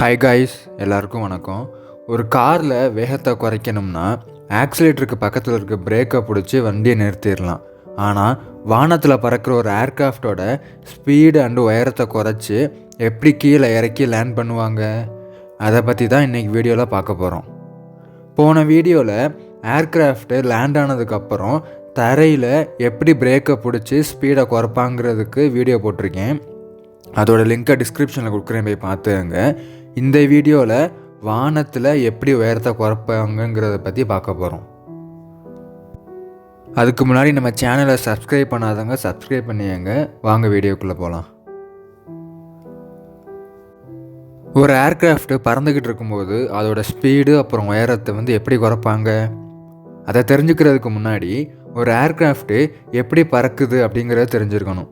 Hi guys எல்லாருக்கும் வணக்கம். ஒரு காரில் வேகத்தை குறைக்கணும்னா ஆக்சிலேட்டருக்கு பக்கத்தில் இருக்க பிரேக்கை பிடிச்சி வண்டியை நிறுத்திடலாம். ஆனால் வானத்தில் பறக்கிற ஒரு ஏர்க்ராஃப்டோட ஸ்பீடு அண்டு உயரத்தை குறைச்சி எப்படி கீழே இறக்கி லேண்ட் பண்ணுவாங்க? அதை பற்றி தான் இன்றைக்கி வீடியோவில் பார்க்க போகிறோம் போன வீடியோவில் ஏர்க்ராஃப்ட்டு லேண்ட் ஆனதுக்கப்புறம் தரையில் எப்படி பிரேக்கை பிடிச்சி ஸ்பீடை குறைப்பாங்கிறதுக்கு வீடியோ போட்டிருக்கேன். அதோட லிங்க்கை டிஸ்கிரிப்ஷனில் கொடுக்குறேன் போய் பார்த்துருங்க இந்த வீடியோவில் வானத்தில் எப்படி உயரத்தை குறைப்பாங்கங்கிறத பற்றி பார்க்க போகிறோம் அதுக்கு முன்னாடி நம்ம சேனலை சப்ஸ்கிரைப் பண்ணாதவங்க சப்ஸ்கிரைப் பண்ணியங்க வாங்க வீடியோக்குள்ளே போகலாம் ஒரு ஏர்க்ராஃப்ட் பறந்துக்கிட்டு இருக்கும்போது அதோட ஸ்பீடு அப்புறம் உயரத்தை வந்து எப்படி குறைப்பாங்க? அதை தெரிஞ்சுக்கிறதுக்கு முன்னாடி ஒரு ஏர்க்ராஃப்ட்டு எப்படி பறக்குது அப்படிங்கிறத தெரிஞ்சுருக்கணும்.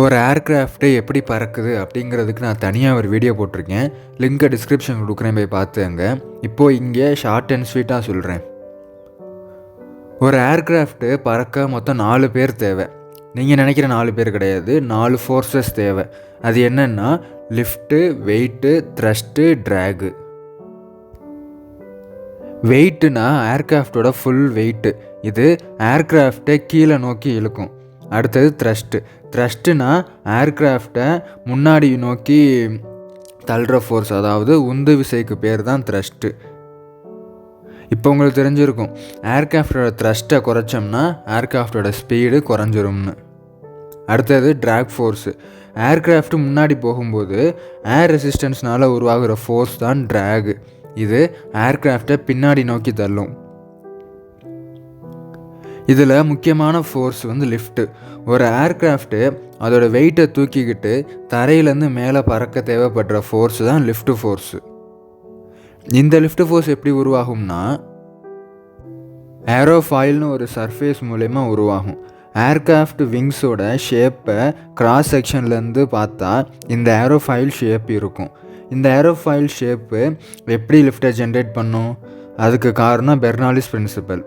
ஒரு ஏர்க்ராஃப்ட்டு எப்படி பறக்குது அப்படிங்கிறதுக்கு நான் தனியாக ஒரு வீடியோ போட்டிருக்கேன். லிங்கை டிஸ்கிரிப்ஷன் கொடுக்குறேன் போய் பார்த்துங்க இப்போது இங்கே ஷார்ட் அண்ட் ஸ்வீட்டாக சொல்கிறேன் ஒரு ஏர்க்ராஃப்ட்டு பறக்க மொத்தம் நாலு பேர் தேவை. நீங்கள் நினைக்கிற நாலு பேர் கிடையாது நாலு ஃபோர்ஸஸ் தேவை. அது என்னென்னா லிஃப்ட்டு வெயிட்டு த்ரஸ்ட்டு ட்ராகு வெயிட்டுனா ஏர்க்ராஃப்டோட ஃபுல் வெயிட்டு இது ஏர்க்ராஃப்டை கீழே நோக்கி இழுக்கும். அடுத்தது த்ரஸ்ட்டு த்ரஸ்ட்டுனா ஏர்க்ராஃப்டை முன்னாடி நோக்கி தள்ளுற ஃபோர்ஸ் அதாவது உந்து விசைக்கு பேர் தான் த்ரஸ்ட்டு இப்போ உங்களுக்கு தெரிஞ்சிருக்கும் ஏர்க்ராஃப்டோட த்ரஸ்ட்டை குறைச்சோம்னா ஏர்க்ராஃப்டோட ஸ்பீடு குறைஞ்சிரும்னு. அடுத்தது ட்ராக் ஃபோர்ஸு ஏர்க்ராஃப்ட் முன்னாடி போகும்போது ஏர் ரெசிஸ்டன்ஸ்னால உருவாகிற ஃபோர்ஸ் தான் ட்ராகு இது ஏர்க்ராஃப்டை பின்னாடி நோக்கி தள்ளும். இதில் முக்கியமான ஃபோர்ஸ் வந்து லிஃப்ட்டு ஒரு ஏர்க்ராஃப்ட்டு அதோட வெயிட்டை தூக்கிக்கிட்டு தரையிலேருந்து மேலே பறக்க தேவைப்படுற ஃபோர்ஸ் தான் லிஃப்ட்டு ஃபோர்ஸு இந்த லிஃப்ட் ஃபோர்ஸ் எப்படி உருவாகும்னா ஏரோஃபாயில்னு ஒரு சர்ஃபேஸ் மூலயமா உருவாகும். ஏர்க்ராஃப்ட் விங்ஸோட ஷேப்பை கிராஸ் செக்ஷன்லேருந்து பார்த்தா இந்த ஏரோஃபாயில் ஷேப் இருக்கும். இந்த ஏரோஃபாயில் ஷேப்பு எப்படி லிஃப்ட்டை ஜென்ரேட் பண்ணும்? அதுக்கு காரணம் பெர்னாலிஸ் பிரின்சிபல்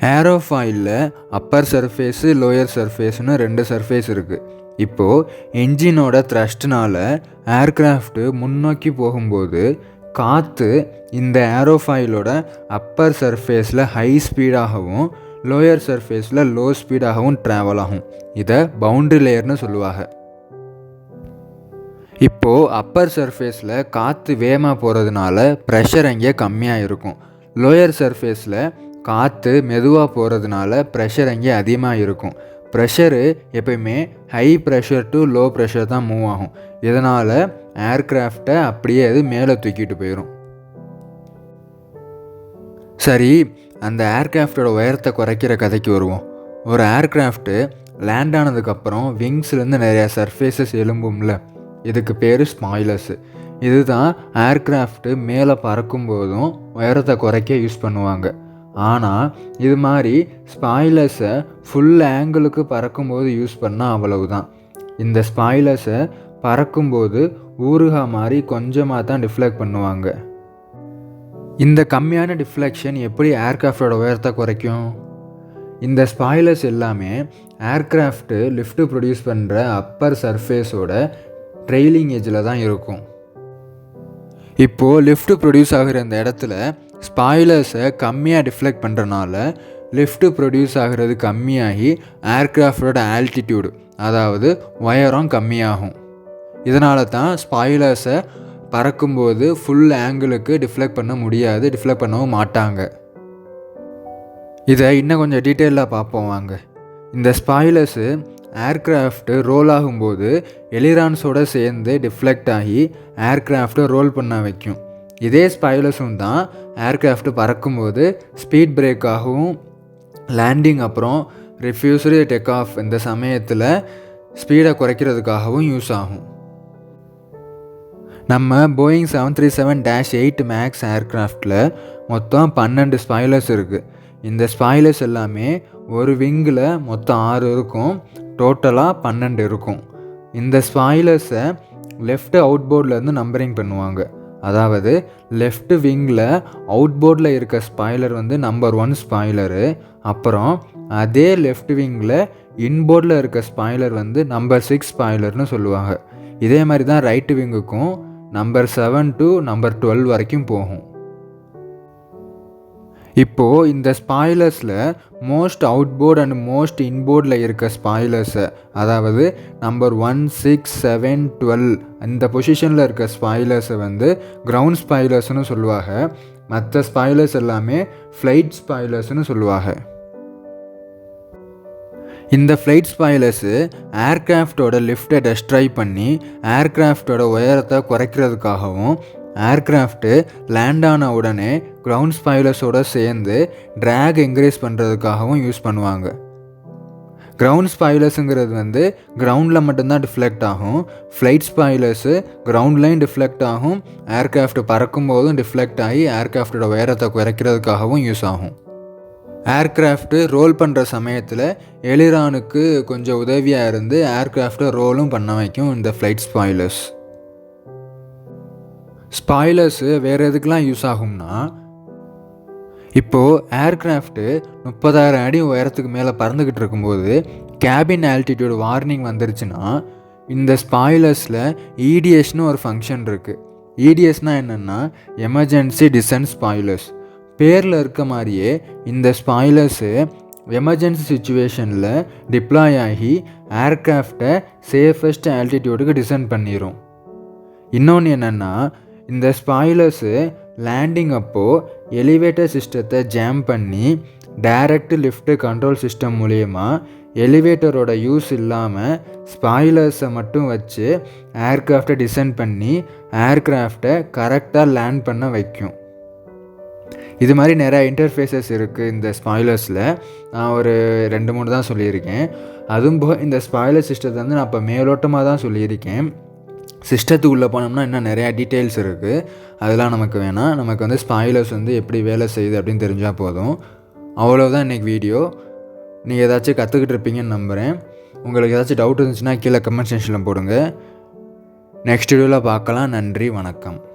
ஏரோஃபாயிலில் அப்பர் சர்ஃபேஸு லோயர் சர்ஃபேஸ்னு ரெண்டு சர்ஃபேஸ் இருக்குது இப்போது என்ஜினோட த்ரஸ்ட்னால் ஏர்க்ராஃப்ட்டு முன்னோக்கி போகும்போது காற்று இந்த ஏரோஃபாயிலோட அப்பர் சர்ஃபேஸில் ஹை ஸ்பீடாகவும் லோயர் சர்ஃபேஸில் லோ ஸ்பீடாகவும் ட்ராவல் ஆகும். இதை பவுண்ட்ரி லேயர்னு சொல்லுவாங்க. இப்போது அப்பர் சர்ஃபேஸில் காற்று வேகமாக போகிறதுனால ப்ரெஷர் அங்கே கம்மியாக இருக்கும் லோயர் சர்ஃபேஸில் காற்று மெதுவாக போகிறதுனால ப்ரெஷர் அங்கே அதிகமாக இருக்கும். ப்ரெஷரு எப்பயுமே high pressure to low pressure தான் மூவ் ஆகும். இதனால் ஏர்க்ராஃப்டை அப்படியே அது மேலே தூக்கிட்டு போயிடும் சரி அந்த ஏர்க்ராஃப்டோட உயரத்தை குறைக்கிற கதைக்கு வருவோம். ஒரு ஏர்க்ராஃப்ட்டு லேண்ட் ஆனதுக்கப்புறம் விங்ஸ்லேருந்து நிறையா சர்ஃபேஸஸ் எலும்பும்ல இதுக்கு பேர் ஸ்பாய்லர்ஸு இதுதான் ஏர்க்ராஃப்ட்டு மேலே பறக்கும்போதும் உயரத்தை குறைக்க யூஸ் பண்ணுவாங்க. ஆனால் இது மாதிரி ஸ்பாய்லர்ஸை ஃபுல் ஆங்கிளுக்கு பறக்கும்போது யூஸ் பண்ணால் அவ்வளவுதான். இந்த ஸ்பாய்லர்ஸை பறக்கும்போது ஊறுகா மாதிரி கொஞ்சமாக தான் டிஃப்ளெக்ட் பண்ணுவாங்க. இந்த கம்மியான டிஃப்ளெக்ஷன் எப்படி ஏர்க்ராஃப்டோட உயரத்தை குறைக்கும்? இந்த ஸ்பாய்லர்ஸ் எல்லாமே ஏர்க்ராஃப்ட்டு லிஃப்ட்டு ப்ரொடியூஸ் பண்ணுற அப்பர் சர்ஃபேஸோட ட்ரெய்லிங் ஏஜில் தான் இருக்கும். இப்போது லிஃப்ட் ப்ரொடியூஸ் ஆகிற இந்த இடத்துல ஸ்பாய்லர்ஸை கம்மியாக டிஃப்ளெக்ட் பண்ணுறனால லிஃப்ட் ப்ரொடியூஸ் ஆகிறது கம்மியாகி ஏர்க்ராஃப்டோட ஆல்டிடியூடு அதாவது உயரம் கம்மியாகும். இதனால தான் ஸ்பாய்லர்ஸை பறக்கும்போது ஃபுல் ஆங்கிளுக்கு டிஃப்ளெக்ட் பண்ண முடியாது டிஃப்ளெக்ட் பண்ணவும் மாட்டாங்க. இதை இன்னும் கொஞ்சம் டீட்டெயிலாக பார்ப்போம் வாங்க. இந்த ஸ்பாய்லர்ஸு ஏர்க்ராஃப்ட்டு ரோல் ஆகும்போது எலிரான்ஸோடு சேர்ந்து டிஃப்ளெக்ட் ஆகி ஏர்க்ராஃப்ட்டை ரோல் பண்ண வைக்கும். இதே ஸ்பைலஸும் தான் ஏர்க்ராஃப்ட் பறக்கும்போது ஸ்பீட் பிரேக் ஆகவும் லேண்டிங் அப்புறம் ரிஃப்யூசரி டெக் ஆஃப் இந்த சமயத்தில் ஸ்பீடை குறைக்கிறதுக்காகவும் யூஸ் ஆகும். நம்ம Boeing seven three seven dash eight max ஏர்க்ராஃப்டில் மொத்தம் பன்னெண்டு ஸ்பாய்லர்ஸ் இருக்குது இந்த ஸ்பாய்லர்ஸ் எல்லாமே ஒரு விங்கில் மொத்தம் ஆறு இருக்கும். டோட்டலாக பன்னெண்டு இருக்கும். இந்த ஸ்பாய்லர்ஸை லெஃப்ட் அவுட் போர்ட்லேருந்து நம்பரிங் பண்ணுவாங்க. அதாவது லெஃப்ட் விங்கில் அவுட் போர்டில் இருக்க ஸ்பாய்லர் வந்து நம்பர் ஒன் ஸ்பாய்லரு அப்புறம் அதே லெஃப்ட் விங்கில் இன்போர்டில் இருக்க ஸ்பாய்லர் வந்து நம்பர் சிக்ஸ் ஸ்பாய்லர்னு சொல்லுவாங்க. இதே மாதிரி தான் right விங்குக்கும் number seven to number twelve வரைக்கும் போகும். இப்போது இந்த ஸ்பாய்லர்ஸில் மோஸ்ட் அவுட்போர்ட் அண்ட் மோஸ்ட் இன்போர்டில் இருக்க ஸ்பாய்லர்ஸை அதாவது number one six seven twelve இந்த பொசிஷனில் இருக்க ஸ்பாய்லர்ஸை வந்து கிரவுண்ட் ஸ்பாய்லர்ஸ்னு சொல்லுவாங்க. மற்ற ஸ்பாய்லர்ஸ் எல்லாமே ஃப்ளைட் ஸ்பாய்லர்ஸ்னு சொல்லுவாங்க. இந்த ஃப்ளைட் ஸ்பாய்லர்ஸு ஏர்க்ராஃப்டோட லிஃப்டை டெஸ்ட்ராய் பண்ணி ஏர்க்ராஃப்டோட உயரத்தை குறைக்கிறதுக்காகவும் ஏர்கிராஃப்ட்டு லேண்ட் ஆன உடனே கிரவுண்ட் ஸ்பாய்லர்ஸோட சேர்ந்து ட்ராக் என்கரேஜ் பண்ணுறதுக்காகவும் யூஸ் பண்ணுவாங்க. கிரவுண்ட் ஸ்பாய்லர்ஸுங்கிறது வந்து கிரவுண்டில் மட்டும்தான் டிஃப்ளெக்ட் ஆகும். ஃப்ளைட் ஸ்பாய்லர்ஸு கிரவுண்ட்லேயும் டிஃப்ளெக்ட் ஆகும். ஏர்கிராஃப்ட் பறக்கும் போதும் டிஃப்ளெக்ட் ஆகி ஏர்கிராஃப்டோட உயரத்தை குறைக்கிறதுக்காகவும் யூஸ் ஆகும். ஏர்கிராஃப்ட்டு ரோல் பண்ணுற சமயத்தில் எலிரானுக்கு கொஞ்சம் உதவியாக இருந்து ஏர்கிராஃப்டை ரோலும் பண்ண வைக்கும் இந்த ஃப்ளைட் ஸ்பாய்லர்ஸ் ஸ்பாய்லர்ஸு வேறு எதுக்கெலாம் யூஸ் ஆகும்னா இப்போது ஏர்கிராஃப்ட்டு முப்பதாயிரம் அடி உயரத்துக்கு மேலே பறந்துக்கிட்டு இருக்கும்போது கேபின் ஆல்டிடியூட் வார்னிங் வந்துருச்சுன்னா இந்த ஸ்பாய்லர்ஸில் இடிஎஸ்னு ஒரு ஃபங்க்ஷன் இருக்குது இடிஎஸ்னால் என்னென்னா எமர்ஜென்சி டிசன்ட் ஸ்பாய்லர்ஸ் பேரில் இருக்க மாதிரியே இந்த ஸ்பாய்லர்ஸு எமர்ஜென்சி சுச்சுவேஷனில் டிப்ளாய் ஆகி ஏர்க்ராஃப்டை சேஃபஸ்ட் ஆல்டிடியூடுக்கு டிசைன் பண்ணிடும் இன்னொன்று என்னென்னா இந்த ஸ்பாய்லர்ஸு லேண்டிங் அப்போது எலிவேட்டர் சிஸ்டத்தை ஜாம் பண்ணி டைரக்ட் லிஃப்ட் கண்ட்ரோல் சிஸ்டம் மூலயமா எலிவேட்டரோட யூஸ் இல்லாமல் ஸ்பாய்லர்ஸை மட்டும் வச்சு ஏர்க்ராஃப்டை டிசைன் பண்ணி ஏர்க்ராஃப்டை கரெக்டாக லேண்ட் பண்ண வைக்கும். இது மாதிரி நிறையா இன்டர்ஃபேஸஸ் இருக்குது இந்த ஸ்பாய்லர்ஸில் நான் ஒரு ரெண்டு மூணு தான் சொல்லியிருக்கேன். அதுவும் போக இந்த ஸ்பாய்லர் சிஸ்டத்தை வந்து நான் இப்போ மேலோட்டமாக தான் சொல்லியிருக்கேன். சிஸ்டத்துக்குள்ளே போனோம்னா இன்னும் நிறையா டீட்டெயில்ஸ் இருக்குது அதெல்லாம் நமக்கு வேணாம். நமக்கு வந்து ஸ்பாய்லர்ஸ் வந்து எப்படி வேலை செய்யுது அப்படின்னு தெரிஞ்சால் போதும். அவ்வளோதான் இன்றைக்கி வீடியோ நீங்கள் ஏதாச்சும் கற்றுக்கிட்டு இருப்பீங்கன்னு நம்புகிறேன் உங்களுக்கு ஏதாச்சும் டவுட் இருந்துச்சுன்னா கீழே கமெண்ட் செக்ஷனில் போடுங்க. நெக்ஸ்ட் வீடியோவில் பார்க்கலாம். நன்றி வணக்கம்.